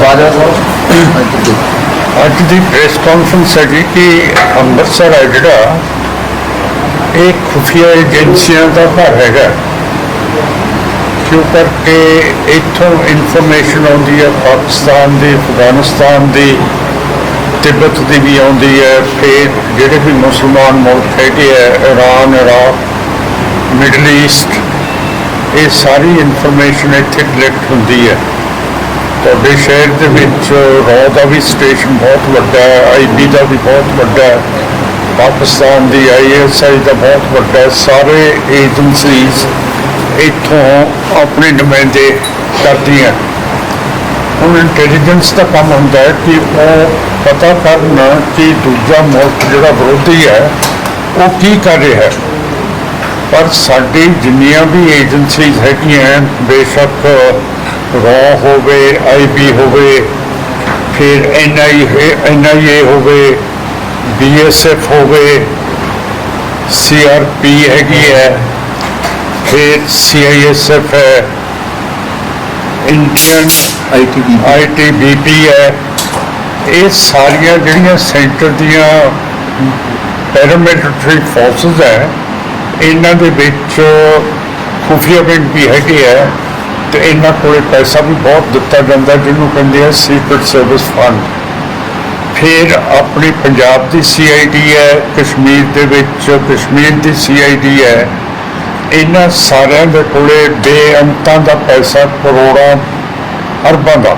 ਬਾਜਵਾ ਸਾਹਿਬ ਅੱਜ ਦੀ press conference ਹੈ ਕਿ ਅੰਮ੍ਰਿਤਸਰ ਹੈ ਜਿਹੜਾ, ਇਹ ਖੁਫੀਆ ਏਜੰਸੀਆਂ ਦਾ ਘਰ ਹੈਗਾ। ਕਿਉਂ ਕਰਕੇ ਇੱਥੋਂ ਇਨਫੋਰਮੇਸ਼ਨ ਆਉਂਦੀ ਹੈ, ਪਾਕਿਸਤਾਨ ਦੀ, ਅਫਗਾਨਿਸਤਾਨ ਦੀ, ਤਿੱਬਤ ਦੀ ਵੀ ਆਉਂਦੀ ਹੈ, ਫਿਰ ਜਿਹੜੇ ਵੀ ਮੁਸਲਮਾਨ ਮੁਲਕ ਹੈਗੇ ਹੈ ਇਰਾਨ, ਇਰਾਕ, ਮਿਡਲ ਈਸਟ, ਇਹ ਸਾਰੀ ਇਨਫੋਰਮੇਸ਼ਨ ਇੱਥੇ ਕਲੈਕਟ ਹੁੰਦੀ ਹੈ। ਤੁਹਾਡੇ ਸ਼ਹਿਰ ਦੇ ਵਿੱਚ ਰੌ ਦਾ ਵੀ ਸਟੇਸ਼ਨ ਬਹੁਤ ਵੱਡਾ ਹੈ ਆਈਬੀ ਦਾ ਵੀ ਬਹੁਤ ਵੱਡਾ ਹੈ। ਪਾਕਿਸਤਾਨ ਦੀ ਆਈਐਸਆਈ ਦਾ ਬਹੁਤ ਵੱਡਾ ਹੈ। ਸਾਰੇ ਏਜੰਸੀਜ਼ ਇੱਥੋਂ ਆਪਣੇ ਨੁਮਾਇੰਦੇ ਕਰਦੀਆਂ ਹੁਣ ਇੰਟੈਲੀਜੈਂਸ ਦਾ ਕੰਮ ਹੁੰਦਾ ਹੈ ਕਿ ਉਹ ਪਤਾ ਕਰਨ ਕਿ ਦੂਜਾ ਮੁਲਕ ਜਿਹੜਾ ਵਿਰੋਧੀ ਹੈ, ਉਹ ਕੀ ਕਰ ਰਿਹਾ ਹੈ। ਪਰ ਸਾਡੀ ਜਿੰਨੀਆਂ ਵੀ ਏਜੰਸੀਜ਼ ਹੈਗੀਆਂ ਬੇਸ਼ੱਕ ਰॉ ਹੋਵੇ ਆਈਬੀ ਹੋਵੇ ਫਿਰ ਐਨਆਈ ਐਨਆਈਏ ਹੋਵੇ ਬੀਐਸਐਫ ਹੋਵੇ ਸੀਆਰਪੀ ਹੈਗੀ ਹੈ ਫਿਰ ਸੀਆਈਐਸਐਫ ਹੈ ਇੰਡੀਅਨ ਆਈਟੀਬੀ। ਆਈਟੀਬੀਪੀ ਹੈ ਇਹ ਸਾਰੀਆਂ ਜਿਹੜੀਆਂ ਸੈਂਟਰ ਦੀਆਂ ਪੈਰਾਮਿਲਟਰੀ ਫੋਰਸਸ ਹੈ ਇਹਨਾਂ ਦੇ ਵਿੱਚ ਖੁਫੀਆ ਵਿੰਗ ਵੀ ਹੈਗੇ ਹੈ ਤੇ ਇਹਨਾਂ ਕੋਲੇ ਪੈਸਾ ਵੀ ਬਹੁਤ ਦਿੱਤਾ ਜਾਂਦਾ, ਜਿਹਨੂੰ ਕਹਿੰਦੇ ਆ ਸੀਕ੍ਰੀਟ ਸਰਵਿਸ ਫੰਡ ਫਿਰ ਆਪਣੀ ਪੰਜਾਬ ਦੀ ਸੀਆਈਡੀ ਹੈ, ਕਸ਼ਮੀਰ ਦੇ ਵਿੱਚ ਕਸ਼ਮੀਰ ਦੀ ਸੀਆਈਡੀ ਹੈ। ਇਹਨਾਂ ਸਾਰਿਆਂ ਦੇ ਕੋਲੇ ਬੇਅੰਤਾਂ ਦਾ ਪੈਸਾ, ਕਰੋੜਾਂ, ਅਰਬਾਂ ਦਾ।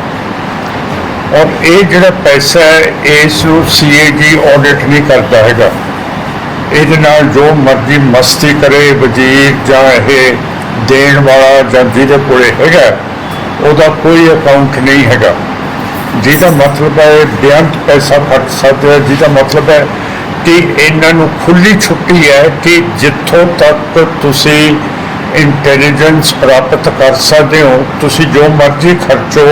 ਔਰ ਇਹ ਜਿਹੜਾ ਪੈਸਾ ਹੈ, ਇਸ ਨੂੰ ਸੀਏਜੀ ਆਡਿਟ ਨਹੀਂ ਕਰਦਾ ਹੈਗਾ। ਇਹਦੇ ਨਾਲ ਜੋ ਮਰਜ਼ੀ ਮਸਤੀ ਕਰੇ, ਵਜ਼ੀਰ ਜਾਂ ਇਹ ਦੇਣ ਵਾਲਾ ਜਾਂ ਜਿਹਦੇ ਕੋਲੇ ਹੈਗਾ, ਉਹਦਾ ਕੋਈ ਅਕਾਊਂਟ ਨਹੀਂ ਹੈਗਾ। ਜਿਹਦਾ ਮਤਲਬ ਹੈ ਬੇਅੰਤ ਪੈਸਾ ਖਰਚ ਸਕਦੇ ਹੈ। ਜਿਹਦਾ ਮਤਲਬ ਹੈ ਕਿ ਇਹਨਾਂ ਨੂੰ ਖੁੱਲੀ ਛੁੱਟੀ ਹੈ ਕਿ ਜਿੱਥੋਂ ਤੱਕ ਤੁਸੀਂ ਇੰਟੈਲੀਜੈਂਸ ਪ੍ਰਾਪਤ ਕਰ ਸਕਦੇ ਹੋ, ਤੁਸੀਂ ਜੋ ਮਰਜ਼ੀ ਖਰਚੋ,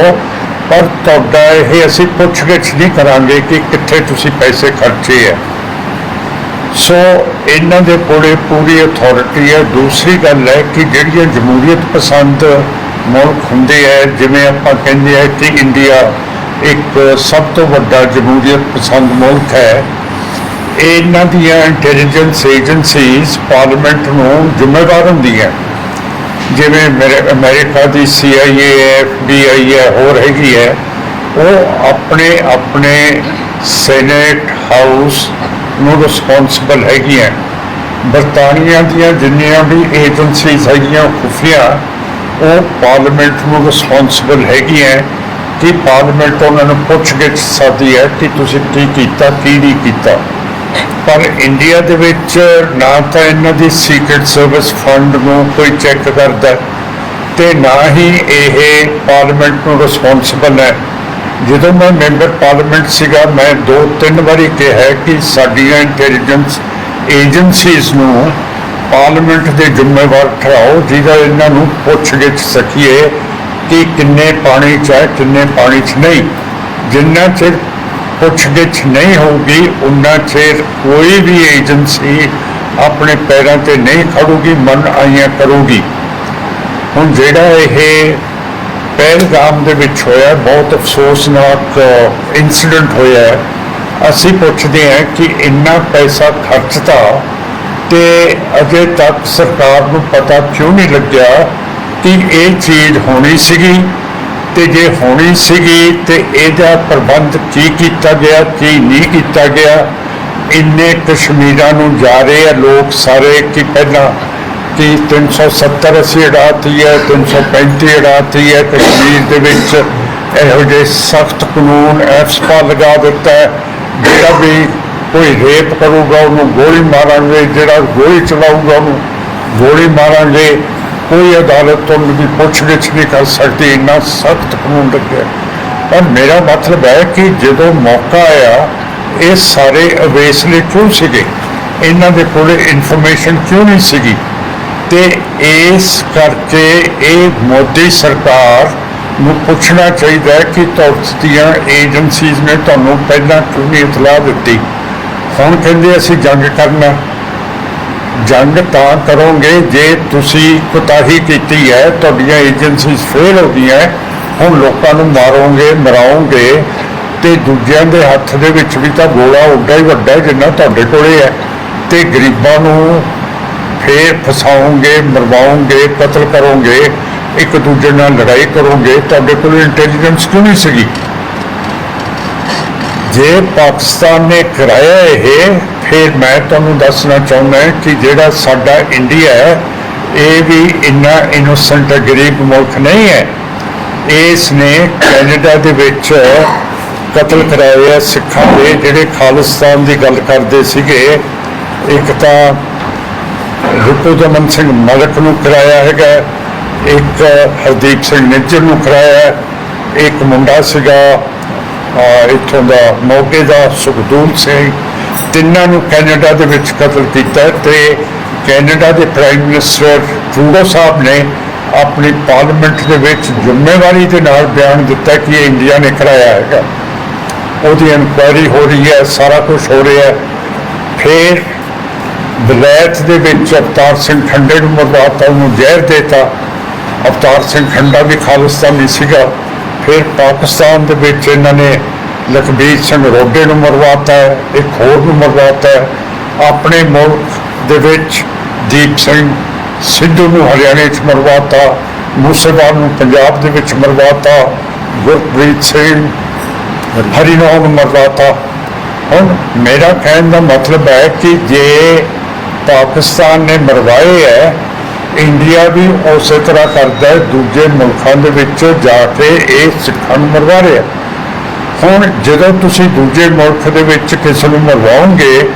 ਪਰ ਤੁਹਾਡਾ ਇਹ ਅਸੀਂ ਪੁੱਛਗਿੱਛ ਨਹੀਂ ਕਰਾਂਗੇ ਕਿ ਕਿੱਥੇ ਤੁਸੀਂ ਪੈਸੇ ਖਰਚੇ ਹੈ ਸੋ ਇਹਨਾਂ ਦੇ ਕੋਲੇ ਪੂਰੀ ਅਥਾਰਟੀ ਹੈ। ਦੂਸਰੀ ਗੱਲ ਹੈ ਕਿ ਜਿਹੜੀਆਂ ਜਮਹੂਰੀਅਤ ਪਸੰਦ ਮੁਲਕ ਹੁੰਦੇ ਹੈ, ਜਿਵੇਂ ਆਪਾਂ ਕਹਿੰਦੇ ਆ ਕਿ ਇੰਡੀਆ ਇੱਕ ਸਭ ਤੋਂ ਵੱਡਾ ਜਮਹੂਰੀਅਤ ਪਸੰਦ ਮੁਲਕ ਹੈ, ਇਹਨਾਂ ਦੀਆਂ ਇੰਟੈਲੀਜੈਂਸ ਏਜੰਸੀਜ਼ ਪਾਰਲੀਮੈਂਟ ਨੂੰ ਜ਼ਿੰਮੇਵਾਰ ਹੁੰਦੀਆਂ। ਜਿਵੇਂ ਮੇਰੇ, ਅਮਰੀਕਾ ਦੀ CIA ਹੈ FBI ਹੈ, ਹੋਰ ਹੈਗੀ ਹੈ। ਉਹ ਆਪਣੇ ਆਪਣੇ ਸੈਨੇਟ ਹਾਊਸ ਨੂੰ ਰਿਸਪੌਂਸਿਬਲ ਹੈਗੀਆਂ। ਬਰਤਾਨੀਆ ਦੀਆਂ ਜਿੰਨੀਆਂ ਵੀ ਏਜੰਸੀਜ਼ ਹੈਗੀਆਂ, ਖੁਫੀਆ, ਉਹ ਪਾਰਲੀਮੈਂਟ ਨੂੰ ਰਿਸਪੌਂਸਿਬਲ ਹੈਗੀਆਂ। ਕਿ ਪਾਰਲੀਮੈਂਟ ਉਹਨਾਂ ਨੂੰ ਪੁੱਛ ਗਿੱਛ ਸਕਦੀ ਹੈ ਕਿ ਤੁਸੀਂ ਕੀ ਕੀਤਾ, ਕੀ ਨਹੀਂ ਕੀਤਾ। ਪਰ ਇੰਡੀਆ ਦੇ ਵਿੱਚ ਨਾ ਤਾਂ ਇਹਨਾਂ ਦੀ ਸੀਕ੍ਰੀਟ ਸਰਵਿਸ ਫੰਡ ਨੂੰ ਕੋਈ ਚੈੱਕ ਕਰਦਾ ਤੇ ਨਾ ਹੀ ਇਹ ਪਾਰਲੀਮੈਂਟ ਨੂੰ ਰਿਸਪੌਂਸਿਬਲ ਹੈ। ਜਦੋਂ ਮੈਂ ਮੈਂਬਰ ਪਾਰਲੀਮੈਂਟ ਸੀਗਾ, ਮੈਂ ਦੋ ਤਿੰਨ ਵਾਰੀ ਕਿਹਾ ਕਿ ਸਾਡੀਆਂ ਇੰਟੈਲੀਜੈਂਸ ਏਜੰਸੀਜ਼ ਨੂੰ ਪਾਰਲੀਮੈਂਟ ਦੇ ਜ਼ਿੰਮੇਵਾਰ ਠਹਿਰਾਓ, ਜਿਹਦਾ ਇਹਨਾਂ ਨੂੰ ਪੁੱਛਗਿੱਛ ਸਕੀਏ ਕਿ ਕਿੰਨੇ ਪਾਣੀ ਚ ਹੈ, ਕਿੰਨੇ ਪਾਣੀ ਚ ਨਹੀਂ। ਜਿੰਨਾ ਚਿਰ ਪੁੱਛਗਿੱਛ ਨਹੀਂ ਹੋਊਗੀ ਉਨਾ ਚਿਰ ਕੋਈ ਵੀ ਏਜੰਸੀ ਆਪਣੇ ਪੈਰਾਂ ਤੇ ਨਹੀਂ ਖੜੂਗੀ, ਮਨ ਆਈਆਂ ਕਰੂਗੀ। ਹੁਣ ਜਿਹੜਾ ਇਹ ਪਹਿਲਗਾਮ ਦੇ ਵਿੱਚ ਹੋਇਆ, ਬਹੁਤ ਅਫਸੋਸਨਾਕ ਇਨਸੀਡੈਂਟ ਹੋਇਆ ਅਸੀਂ ਪੁੱਛਦੇ ਹਾਂ ਕਿ ਇੰਨਾ ਪੈਸਾ ਖਰਚਤਾ ਤੇ ਅਜੇ ਤੱਕ ਸਰਕਾਰ ਨੂੰ ਪਤਾ ਕਿਉਂ ਨਹੀਂ ਲੱਗਿਆ ਕਿ ਇਹ ਚੀਜ਼ ਹੋਣੀ ਸੀਗੀ? ਤੇ ਜੇ ਹੋਣੀ ਸੀਗੀ ਤੇ ਇਹਦਾ ਪ੍ਰਬੰਧ ਕੀ ਕੀਤਾ ਗਿਆ, ਕੀ ਨਹੀਂ ਕੀਤਾ ਗਿਆ? ਇੰਨੇ ਕਸ਼ਮੀਰਾਂ ਨੂੰ ਜਾ ਰਹੇ ਆ ਲੋਕ ਸਾਰੇ ਕਿ ਪਹਿਲਾਂ ਕਿ 370 ਅਸੀਂ ਉਡਾਤੀ ਹੈ 335 ਉਡਾਤੀ ਹੈ ਕਸ਼ਮੀਰ ਦੇ ਵਿੱਚ। ਇਹੋ ਜਿਹੇ ਸਖਤ ਕਾਨੂੰਨ ਐਫਸਪਾ ਲਗਾ ਦਿੱਤਾ ਹੈ, ਜਿਹੜਾ ਵੀ ਕੋਈ ਰੇਪ ਕਰੂਗਾ, ਉਹਨੂੰ ਗੋਲੀ ਮਾਰਾਂਗੇ, ਜਿਹੜਾ ਗੋਲੀ ਚਲਾਊਗਾ, ਉਹਨੂੰ ਗੋਲੀ ਮਾਰਾਂਗੇ। ਕੋਈ ਅਦਾਲਤ ਤੋਂ ਦੀ ਪੁੱਛਗਿੱਛ ਨਹੀਂ ਕਰ ਸਕਦੀ, ਇੰਨਾ ਸਖਤ ਕਾਨੂੰਨ ਲੱਗਿਆ। ਪਰ ਮੇਰਾ ਮਤਲਬ ਹੈ ਕਿ ਜਦੋਂ ਮੌਕਾ ਆਇਆ, ਇਹ ਸਾਰੇ ਅਵੇਸਲੇ ਕਿਉਂ ਸੀਗੇ? ਇਹਨਾਂ ਦੇ ਕੋਲ ਇਨਫੋਰਮੇਸ਼ਨ ਕਿਉਂ ਨਹੀਂ ਸੀਗੀ? ਤੇ ਇਸ ਕਰਕੇ ਇਹ ਮੋਦੀ ਸਰਕਾਰ ਨੂੰ ਪੁੱਛਣਾ ਚਾਹੀਦਾ ਹੈ ਕਿ ਤੁਹਾਡੀਆਂ ਏਜੰਸੀਜ਼ ਨੇ ਤੁਹਾਨੂੰ ਪਹਿਲਾਂ ਕਿਉਂ ਨਹੀਂ ਇਤਲਾਹ ਦਿੱਤੀ? ਹੁਣ ਕਹਿੰਦੇ ਅਸੀਂ ਜੰਗ ਕਰਨਾ। ਜੰਗ ਤਾਂ ਕਰੋਗੇ, ਜੇ ਤੁਸੀਂ ਕੁਤਾਹੀ ਕੀਤੀ ਹੈ, ਤੁਹਾਡੀਆਂ ਏਜੰਸੀਜ਼ ਫੇਲ ਹੋ ਗਈਆਂ, ਹੁਣ ਲੋਕਾਂ ਨੂੰ ਮਾਰੋਗੇ, ਮਰਾਓਗੇ ਤੇ ਦੂਜਿਆਂ ਦੇ ਹੱਥ ਦੇ ਵਿੱਚ ਵੀ ਤਾਂ ਗੋਲਾ ਉੱਡਾ ਹੀ ਵੱਡਾ ਜਿੰਨਾ ਤੁਹਾਡੇ ਕੋਲੇ ਹੈ ਤੇ ਗਰੀਬਾਂ ਨੂੰ ਫੇਰ ਫਸਾਉਂਗੇ, ਮਰਵਾਉਂਗੇ, ਕਤਲ ਕਰੋਗੇ, ਇੱਕ ਦੂਜੇ ਨਾਲ ਲੜਾਈ ਕਰੋਗੇ, ਤੁਹਾਡੇ ਕੋਲ ਇੰਟੈਲੀਜੈਂਸ ਕਿਉਂ ਨਹੀਂ ਸੀਗੀ? ਜੇ ਪਾਕਿਸਤਾਨ ਨੇ ਕਰਾਇਆ ਇਹ, ਫਿਰ ਮੈਂ ਤੁਹਾਨੂੰ ਦੱਸਣਾ ਚਾਹੁੰਦਾ ਕਿ ਜਿਹੜਾ ਸਾਡਾ ਇੰਡੀਆ ਹੈ, ਇਹ ਵੀ ਇੰਨਾ ਇਨੋਸੈਂਟ ਗਰੀਬ ਮੁਲਕ ਨਹੀਂ ਹੈ। ਇਸ ਨੇ ਕੈਨੇਡਾ ਦੇ ਵਿੱਚ ਕਤਲ ਕਰਾਏ ਆ ਸਿੱਖਾਂ ਦੇ, ਜਿਹੜੇ ਖਾਲਿਸਤਾਨ ਦੀ ਗੱਲ ਕਰਦੇ ਸੀਗੇ। ਇੱਕ ਤਾਂ ਰੂਪੋ ਦਮਨ ਸਿੰਘ ਮਲਕ ਨੂੰ ਕਰਾਇਆ ਹੈਗਾ ਇੱਕ ਹਰਦੀਪ ਸਿੰਘ ਨਿੱਜਰ ਨੂੰ ਕਰਾਇਆ ਇੱਕ ਮੁੰਡਾ ਸੀਗਾ ਇੱਥੋਂ ਦਾ ਮੋਗੇ ਦਾ ਸੁਖਦੂਰ ਸਿੰਘ, ਤਿੰਨਾਂ ਨੂੰ ਕੈਨੇਡਾ ਦੇ ਵਿੱਚ ਕਤਲ ਕੀਤਾ ਹੈ ਤੇ ਕੈਨੇਡਾ ਦੇ ਪ੍ਰਾਈਮ ਮਿਨਿਸਟਰ ਟਰੂਡੋ ਸਾਹਿਬ ਨੇ ਆਪਣੀ ਪਾਰਲੀਮੈਂਟ ਦੇ ਵਿੱਚ ਜ਼ਿੰਮੇਵਾਰੀ ਦੇ ਨਾਲ ਬਿਆਨ ਦਿੱਤਾ ਕਿ ਇਹ ਇੰਡੀਆ ਨੇ ਕਰਾਇਆ ਹੈਗਾ। ਉਹਦੀ ਇਨਕੁਆਇਰੀ ਹੋ ਰਹੀ ਹੈ, ਸਾਰਾ ਕੁਝ ਹੋ ਰਿਹਾ ਹੈ। ਫਿਰ ਵਿਲਾਇਤ ਦੇ ਵਿੱਚ ਅਵਤਾਰ ਸਿੰਘ ਖੰਡੇ ਨੂੰ ਮਰਵਾਤਾ ਉਹਨੂੰ ਜ਼ਹਿਰ ਦੇਤਾ। ਅਵਤਾਰ ਸਿੰਘ ਖੰਡਾ ਵੀ ਖਾਲਿਸਤਾਨੀ ਸੀਗਾ। ਫਿਰ ਪਾਕਿਸਤਾਨ ਦੇ ਵਿੱਚ ਇਹਨਾਂ ਨੇ ਲਖਬੀਰ ਸਿੰਘ ਰੋਡੇ ਨੂੰ ਮਰਵਾਤਾ ਇੱਕ ਹੋਰ ਨੂੰ ਮਰਵਾਤਾ ਆਪਣੇ ਮੁਲਕ ਦੇ ਵਿੱਚ ਦੀਪ ਸਿੰਘ ਸਿੱਧੂ ਨੂੰ ਹਰਿਆਣੇ 'ਚ ਮਰਵਾਤਾ, ਮੂਸੇਵਾਲ ਨੂੰ ਪੰਜਾਬ ਦੇ ਵਿੱਚ ਮਰਵਾਤਾ, ਗੁਰਪ੍ਰੀਤ ਸਿੰਘ ਹਰੀਨਾਮ ਨੂੰ ਮਰਵਾਤਾ। ਹੁਣ ਮੇਰਾ ਕਹਿਣ ਦਾ ਮਤਲਬ ਹੈ ਕਿ ਜੇ ਪਾਕਿਸਤਾਨ ਨੇ ਮਰਵਾਏ ਹੈ ਇੰਡੀਆ ਵੀ ਉਸੇ ਤਰ੍ਹਾਂ ਕਰਦਾ ਹੈ ਦੂਜੇ ਮੁਲਕਾਂ ਦੇ ਵਿੱਚ ਜਾ ਕੇ ਇਹ ਸਿੱਖਾਂ ਨੂੰ ਮਰਵਾ ਰਿਹਾ। ਹੁਣ ਜਦੋਂ ਤੁਸੀਂ ਦੂਜੇ ਮੁਲਕ ਦੇ ਵਿੱਚ ਕਿਸੇ ਨੂੰ ਮਰਵਾਓਗੇ